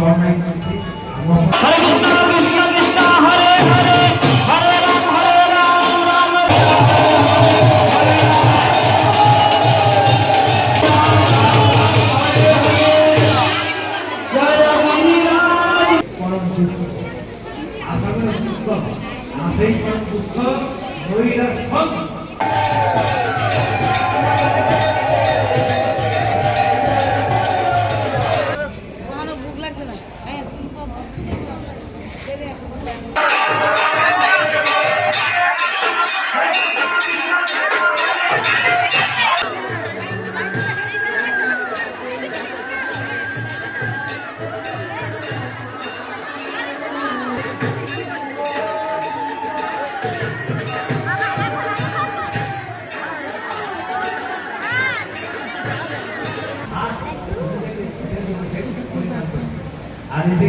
আসামের দুঃখ আসামের দুঃখ মহিলার সব।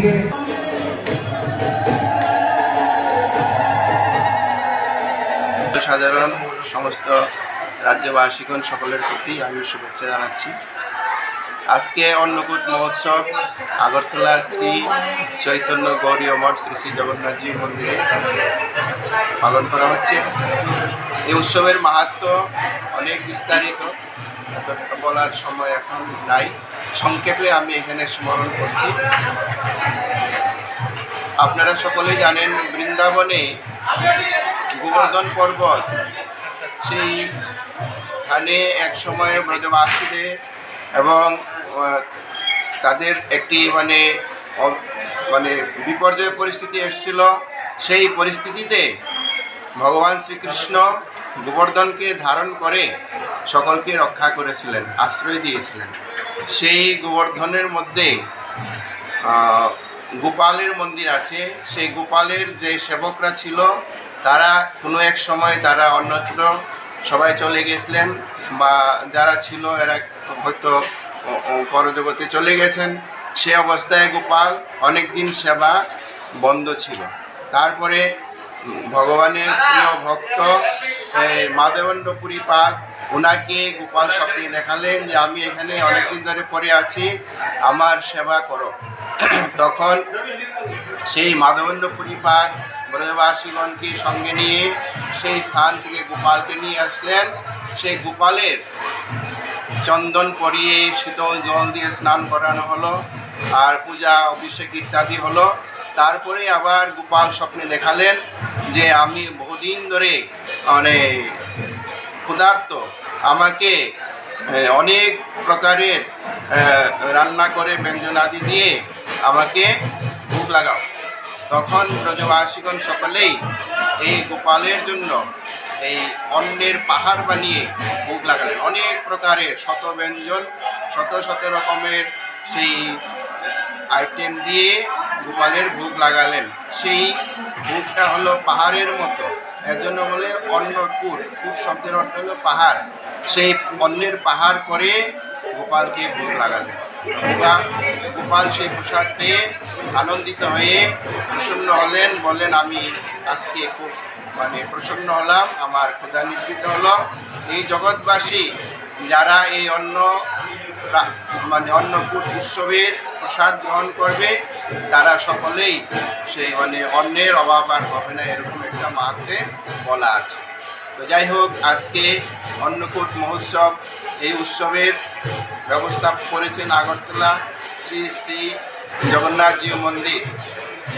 এদিকে সাধারণ সমস্ত রাজ্যবাসীগণ সকলের প্রতি আমি শুভেচ্ছা জানাচ্ছি। আজকে অন্নকূট মহোৎসব, আগরতলা শ্রী চৈতন্য গৌরী মঠ শ্রী শ্রী জগন্নাথজি মন্দিরে পালন করা হচ্ছে। এই উৎসবের মাহাত্ম অনেক বিস্তারিত বলার সময় এখন নাই। সংক্ষেপে আমি এখানে স্মরণ করছি। আপনারা সকলেই জানেন বৃন্দাবনে গোবর্ধন পর্বত, সেই স্থানে এক সময় ব্রজবাসীদের এবং তাদের একটি মানে মানে বিপর্যয় পরিস্থিতি এসেছিল। সেই পরিস্থিতিতে ভগবান শ্রীকৃষ্ণ গোবর্ধনকে ধারণ করে সকলকে রক্ষা করেছিলেন, আশ্রয় দিয়েছিলেন। সেই গোবর্ধনের মধ্যে গোপালের মন্দির আছে। সেই গোপালের যে সেবকরা ছিল, তারা কোনো এক সময় তারা অন্যত্র সবাই চলে গেছিলেন বা যারা ছিল এরা হয়তো পরজগতে চলে গেছেন। সে অবস্থায় গোপাল অনেক দিন সেবা বন্ধ ছিল। তারপরে ভগবানের প্রিয় ভক্ত মাধবেন্দ্রপুরী পাদ ওনাকে গোপাল স্বপ্নে দেখালেন যে আমি এখানে অনেকদিন ধরে পড়ে আছি, আমার সেবা করো। তখন সেই মাধবেন্দ্রপুরী পাদ ব্রজবাসীগণকে সঙ্গে নিয়ে সেই স্থান থেকে গোপালকে নিয়ে আসলেন। সেই গোপালের চন্দন পরিয়ে শীতল জল দিয়ে স্নান করানো হলো আর পূজা, অভিষেক ইত্যাদি হলো। তারপরে আবার গোপাল স্বপ্নে দেখালেন যে আমি বহুদিন ধরে মানে ক্ষুধার্ত, আমাকে অনেক প্রকারের রান্না করে ব্যঞ্জন আদি দিয়ে আমাকে ভোগ লাগাও। তখন ব্রজবাসীগণ সকলেই এই গোপালের জন্য এই অন্নের পাহাড় বানিয়ে ভোগ লাগালেন। অনেক প্রকারের শত ব্যঞ্জন, শত শত রকমের সেই আইটেম দিয়ে গোপালের ভোগ লাগালেন। সেই ভোগটা হলো পাহাড়ের মতো। এর জন্য বলে অন্নকূট। কূট শব্দের অর্থ হলো পাহাড়। সেই অন্যের পাহাড় করে গোপালকে ভোগ লাগালেন। গোপাল সেই প্রসাদ পেয়ে আনন্দিত হয়ে প্রসন্ন হলেন। বলেন আমি আজকে খুব মানে প্রসন্ন হলাম। আমার ক্ষুধা নিবৃত্ত হলো। এই জগৎবাসী যারা এই অন্ন মানে অন্নকূট উৎসবের প্রসাদ গ্রহণ করবে, তারা সকলেই সেই মানে অন্নের অভাব আর হবে না এরকম একটা মাহাত্মে বলা আছে। তো যাই হোক, আজকে অন্নকূট মহোৎসব এই উৎসবের ব্যবস্থা করেছেন আগরতলা শ্রী শ্রী জগন্নাথজিউ মন্দির।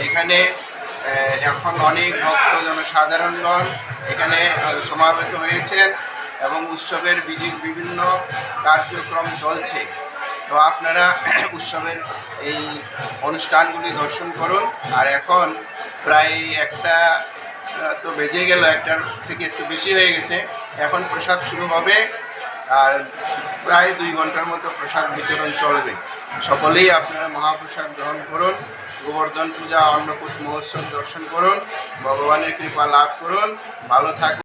এখানে এখন অনেক ভক্ত জনসাধারণগণ এখানে সমাবেত হয়েছেন। এবং উৎসবের বিভিন্ন কার্যক্রম চলছে। তো আপনারা উৎসবের এই অনুষ্ঠানগুলি দর্শন করুন। আর এখন প্রায় একটা তো বেজে গেল, একটার থেকে একটু বেশি হয়ে গেছে। এখন প্রসাদ শুরু হবে। আর প্রায় দুই ঘণ্টার মতো প্রসাদ বিতরণ চলবে। সকলেই আপনারা মহাপ্রসাদ গ্রহণ করুন। গোবর্ধন পূজা, অন্নকূট মহোৎসব দর্শন করুন। ভগবানের কৃপা লাভ করুন। ভালো থাকুন।